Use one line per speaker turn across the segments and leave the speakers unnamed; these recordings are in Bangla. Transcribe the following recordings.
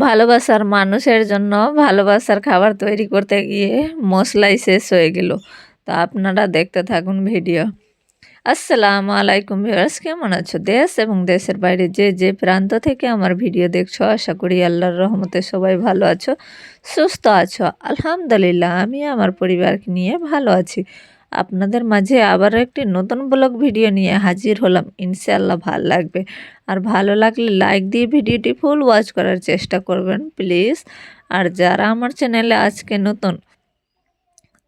ভালোবাসার মানুষের জন্য ভালোবাসার খাবার তৈরি করতে গিয়ে মশলাই শেষ হয়ে গেল। তো আপনারা দেখতে থাকুন ভিডিও। আসসালামু আলাইকুম ভিউয়ার্স, কেমন আছো? দেশ এবং দেশের বাইরে যে যে প্রান্ত থেকে আমার ভিডিও দেখছ, আশা করি আল্লাহর রহমতে সবাই ভালো আছো, সুস্থ আছো। আলহামদুলিল্লাহ, আমি আমার পরিবারকে নিয়ে ভালো আছি। আপনাদের মাঝে আবার একটি নতুন ব্লগ ভিডিও নিয়ে হাজির হলাম। ইনশাআল্লাহ ভালো লাগবে। আর ভালো লাগলে লাইক দিয়ে ভিডিওটি ফুল ওয়াচ করার চেষ্টা করবেন, প্লিজ। আর যারা আমার চ্যানেলে আজকে নতুন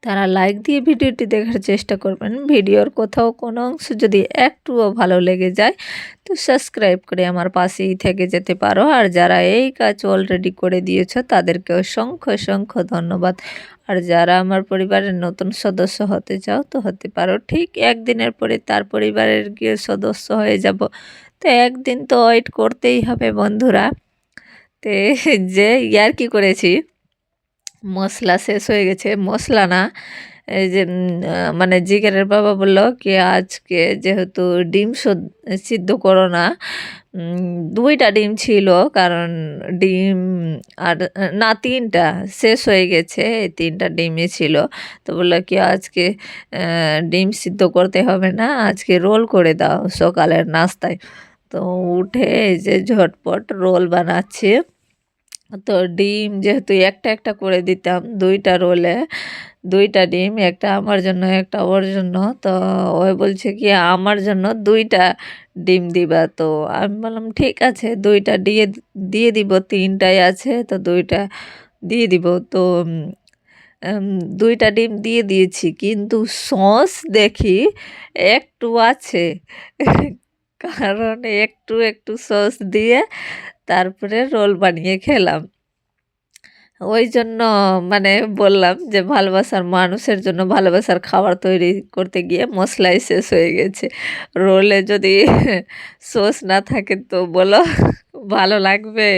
তারা লাইক দিয়ে ভিডিওটি দেখার চেষ্টা করবেন। ভিডিওর কোথাও কোনো অংশ যদি একটুও ভালো লেগে যায়, তো সাবস্ক্রাইব করে আমার পাশেই থেকে যেতে পারো। আর যারা এই কাজ অলরেডি করে দিয়েছ তাদেরকে অসংখ্য অসংখ্য ধন্যবাদ। আর যারা আমার পরিবারের নতুন সদস্য হতে চাও, তো হতে পারো। ঠিক একদিনের পরে তার পরিবারের গিয়ে সদস্য হয়ে যাব। তো একদিন তো ওয়েট করতেই হবে বন্ধুরা। তে, যে, ইয়ার কি করেছি? মশলা শেষ হয়ে গেছে। মশলা না, এই যে মানে জিগারের বাবা বলল কি, আজকে যেহেতু ডিম সিদ্ধ করো না দুইটা ডিম ছিল, কারণ ডিম আর, না, তিনটা শেষ হয়ে গেছে তিনটা ডিমই ছিল। তো বলল কি, আজকে ডিম সিদ্ধ করতে হবে না, আজকে রোল করে দাও সকালের নাস্তায়। তো উঠে এই যে ঝটপট রোল বানাচ্ছে। তো ডিম যেহেতু একটা একটা করে দিতাম, দুইটা রোলে, দুইটা ডিম, একটা আমার জন্য, একটা ওর জন্য, তো ওই বলছে কি, আমার জন্য দুইটা ডিম দিবা। তো আমি বললাম, ঠিক আছে, দুইটা দিয়ে দিয়ে দিব, তিনটাই আছে, তো দুইটা দিয়ে দিব। তো দুইটা ডিম দিয়ে দিয়েছি, কিন্তু সস দেখি একটু আছে, কারণ একটু একটু সস দিয়ে তারপরে রোল বানিয়ে খেলাম। ওই জন্য মানে বললাম যে ভালোবাসার মানুষের জন্য ভালোবাসার খাবার তৈরি করতে গিয়ে মশলাই শেষ হয়ে গেছে। রোলে যদি সস না থাকে তো বলো ভালো লাগবে।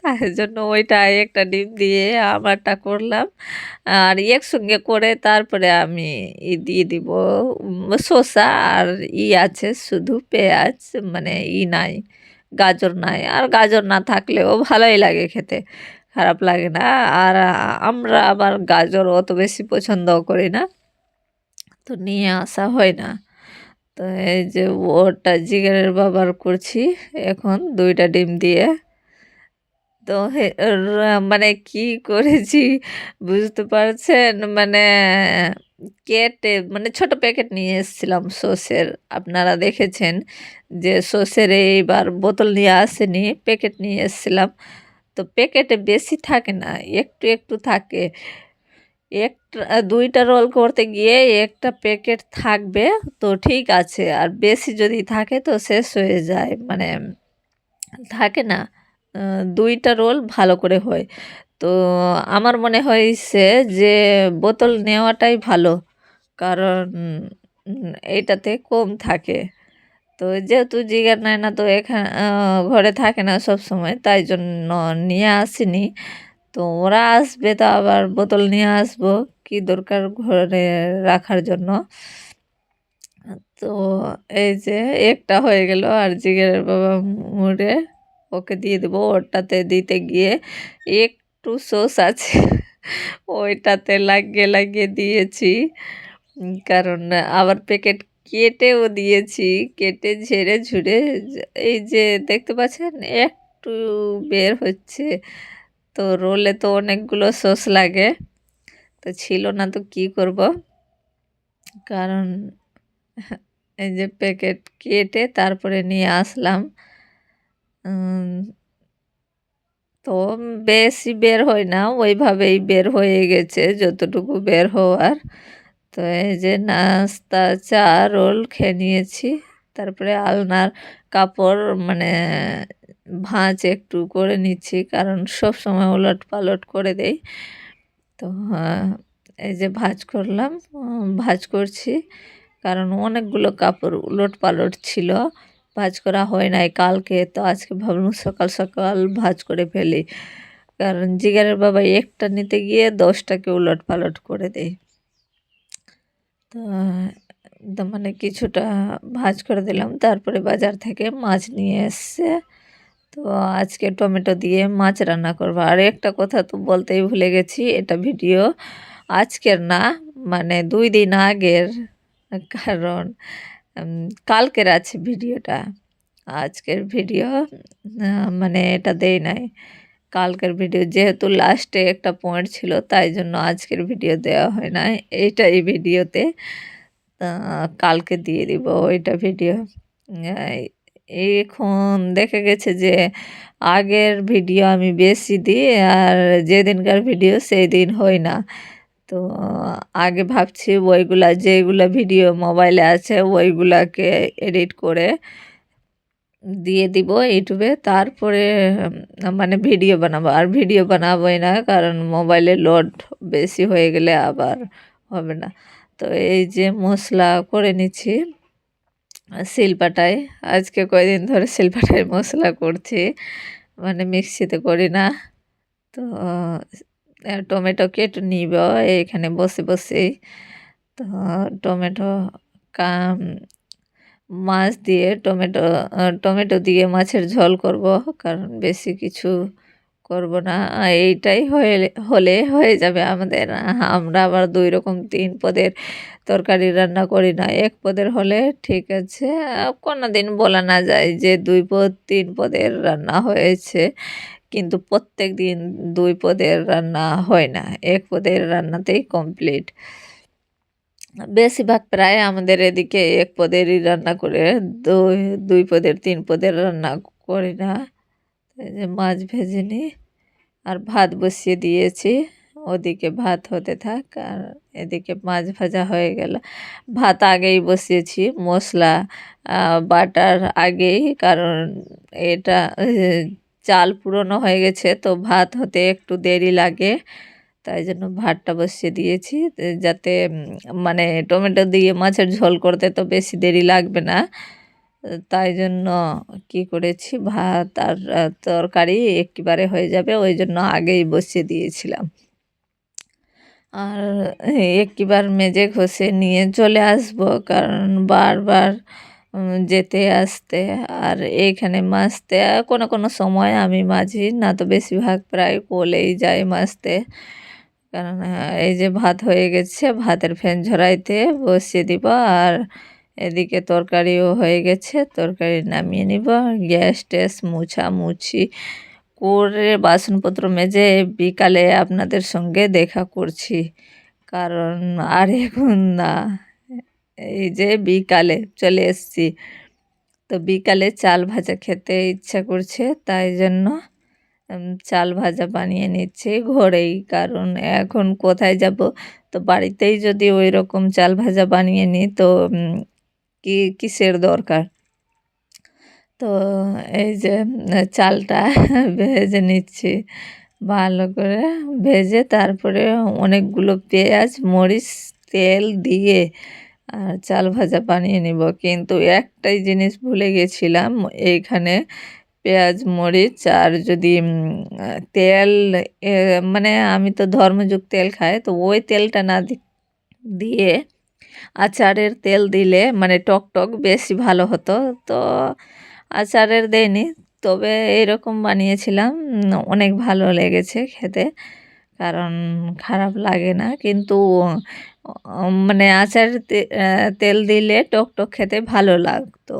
তার জন্য ওইটা একটা ডিম দিয়ে আমারটা করলাম। আর একসঙ্গে করে তারপরে আমি ই দিয়ে দিব শসা আর ই আছে শুধু পেঁয়াজ মানে ই নাই। গাজর নাই। আর গাজর না থাকলেও ভালোই লাগে খেতে। খারাপ লাগে না। আর আমরা আবার গাজর অত বেশি পছন্দ করি না। তো নিয়ে আসা হয় না। তো এই যে ওটা জিগারের বাবার করছি, এখন দুইটা ডিম দিয়ে। তো মানে কি করেছি বুঝতে পারছেন? মানে কেটে মানে ছোট প্যাকেট নিয়ে এসেছিলাম সসের আপনারা দেখেছেন যে সসের এইবার বোতল নিয়ে আসেনি প্যাকেট নিয়ে এসেছিলাম। তো প্যাকেটে বেশি থাকে না, একটু একটু থাকে। একটা, দুইটা রোল করতে গিয়ে একটা প্যাকেট থাকবে, তো ঠিক আছে। আর বেশি যদি থাকে তো শেষ হয়ে যায় মানে থাকে না। দুইটা রোল ভালো করে হয়। তো আমার মনে হয়েছে যে বোতল নেওয়াটাই ভালো, কারণ এইটাতে কম থাকে। তো যেহেতু জিগার নেয় না, তো এখানে ঘরে থাকে না সব সময়, তাই জন্য নিয়ে আসিনি। তো ওরা আসবে তো আবার বোতল নিয়ে আসব, কি দরকার ঘরে রাখার জন্য। তো এই যে একটা হয়ে গেল আর জিগারের বাবা মুড়ে ওকে দিয়ে দেবো, ওটাতে দিতে গিয়ে একটু সোস আছে। ওইটাতে লাগিয়ে লাগিয়ে দিয়েছি। কারণ আবার প্যাকেট কেটেও দিয়েছি, কেটে ঝেড়ে ঝুড়ে এই যে দেখতে পাচ্ছেন, একটু বের হচ্ছে। তো রোলে তো অনেকগুলো সস লাগে। তো ছিল না তো কি করব? কারণ এই যে প্যাকেট কেটে তারপরে নিয়ে আসলাম। তো বেশি বের হয় না, ওইভাবেই বের হয়ে গেছে যতটুকু বের হওয়ার। তো এই যে নাস্তা, চা, রোল খেয়ে নিয়েছি। তারপরে আলনার কাপড় মানে ভাঁজ একটু করে নিচ্ছি, কারণ সব সময় ওলট পালট করে দেই। তো এই যে ভাজ করলাম, ভাজ করছি, কারণ অনেকগুলো কাপড় উলট পালট ছিল। ভাজ করা হয় নাই। কালকে তো আজকে ভাবলাম সকাল সকাল ভাজ করে ফেলি। কারণ জিগারের বাবা একটা নিতে গিয়ে দশটাকে উলট পালট করে দেয়। তো মানে কিছুটা ভাজ করে দিলাম। তারপরে বাজার থেকে মাছ নিয়ে এসছে। তো আজকে টমেটো দিয়ে মাছ রান্না করব। আর একটা কথা তো বলতেই ভুলে গেছি, এটা ভিডিও আজকের না মানে দুই দিন আগের কারণ। কালকের আছে ভিডিওটা। আজকের ভিডিও মানে এটা দেই নাই। কালকের ভিডিও যেহেতু লাস্টে একটা পয়েন্ট ছিল, তাই জন্য আজকের ভিডিও দেওয়া হয় না এইটা এই ভিডিওতে কালকে দিয়ে দিব ওইটা ভিডিও। এখন দেখে গেছে যে আগের ভিডিও আমি বেশি দিই, আর যেদিনকার ভিডিও সেই দিন হয় না। তো আগে ভাবছি ওইগুলা যেগুলা ভিডিও মোবাইলে আছে ওইগুলাকে এডিট করে দিয়ে দিব ইউটিউবে। তারপরে মানে ভিডিও বানাবো। আর ভিডিও বানাবোই না, কারণ মোবাইলে লোড বেশি হয়ে গেলে আবার হবে না। তো এই যে মশলা করে নিচ্ছি, শিলপাটায়। আজকে কয়দিন ধরে শিলপাটায় মশলা করছি মানে মিক্সিতে করি না। তো টমেটো কেটে নিব, এখানে বসে বসেই তো টমেটো মাছ দিয়ে টমেটো টমেটো দিয়ে মাছের ঝোল করব, কারণ বেশি কিছু করব না। এইটাই হয়ে, হলে হয়ে যাবে আমাদের। আমরা আবার দুই রকম তিন পদের তরকারি রান্না করি না। এক পদের হলে ঠিক আছে কোনো দিন বলা না যায় যে দুই পদ, তিন পদের রান্না হয়েছে। কিন্তু প্রত্যেক দিন দুই পদের রান্না হয় না, এক পদের রান্নাতেই কমপ্লিট বেশিরভাগ প্রায় আমাদের এদিকে এক পদেরই রান্না করে, দুই দুই পদের, তিন পদের রান্না করি না। যে মাছ ভেজে নিই, আর ভাত বসিয়ে দিয়েছি। ওদিকে ভাত হতে থাক, আর এদিকে মাছ ভাজা হয়ে গেল। ভাত আগেই বসিয়েছি, মশলা বাটার আগেই, কারণ এটা চাল পুরনো হয়ে গেছে, তো ভাত হতে একটু দেরি লাগে। তাই জন্য ভাতটা বসিয়ে দিয়েছি যাতে মানে টমেটো দিয়ে মাছের ঝোল করতে তো বেশি দেরি লাগবে না। তাই জন্য কি করেছি, ভাত আর তরকারি একেবারে হয়ে যাবে, ওই জন্য আগেই বসিয়ে দিয়েছিলাম। আর একবার মেজে ঘষে নিয়ে চলে আসব, কারণ বারবার যেতে আসতে আর এইখানে আহ, কোনো কোনো সময় আমি মাঝি না তো বেশিরভাগ প্রায় কোলেই যাই মাজতে কারণ এই যে ভাত হয়ে গেছে ভাতের ফ্যান ঝরাইতে বসিয়ে দিব আর এদিকে তরকারিও হয়ে গেছে তরকারি নামিয়ে নিব গ্যাস ট্যাস মুছামুছি করে বাসনপত্র মেজে বিকালে আপনাদের সঙ্গে দেখা করছি। কারণ আর এখন না। এই যে বিকালে চলে এসেছি। তো বিকালে চাল ভাজা খেতে ইচ্ছা করছে, তাই জন্য চাল ভাজা বানিয়ে নিচ্ছি ঘরেই। কারণ এখন কোথায় যাব? তো বাড়িতেই যদি ওই রকম চাল ভাজা বানিয়ে নিই, তো কি, কিসের দরকার? তো এই যে, চালটা ভেজে নিচ্ছি, ভালো করে ভেজে তারপরে অনেকগুলো পেঁয়াজ, মরিচ, তেল দিয়ে আর চাল ভাজা বানিয়ে নিব। কিন্তু একটাই জিনিস ভুলে গেছিলাম, এইখানে পেঁয়াজ, মরিচ আর যদি তেল মানে আমি তো ধর্মযুগ তেল খাই, তো ওই তেলটা না দিয়ে আচারের তেল দিলে মানে টক টক বেশি ভালো হতো। তো আচারের দেয়নি তবে এরকম বানিয়েছিলাম অনেক ভালো লেগেছে খেতে, কারণ খারাপ লাগে না। কিন্তু মানে আচার তেল দিলে টক টক খেতে ভালো লাগতো,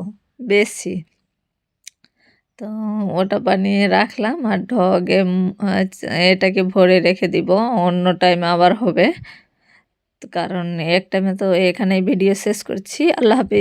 বেশি। তো ওটা বানিয়ে রাখলাম আর ঢগে এটাকে ভরে রেখে দিব, অন্য টাইমে আবার হবে। কারণ এক টাইমে তো এখানেই ভিডিও শেষ করছি, আল্লাহ হাফিজ।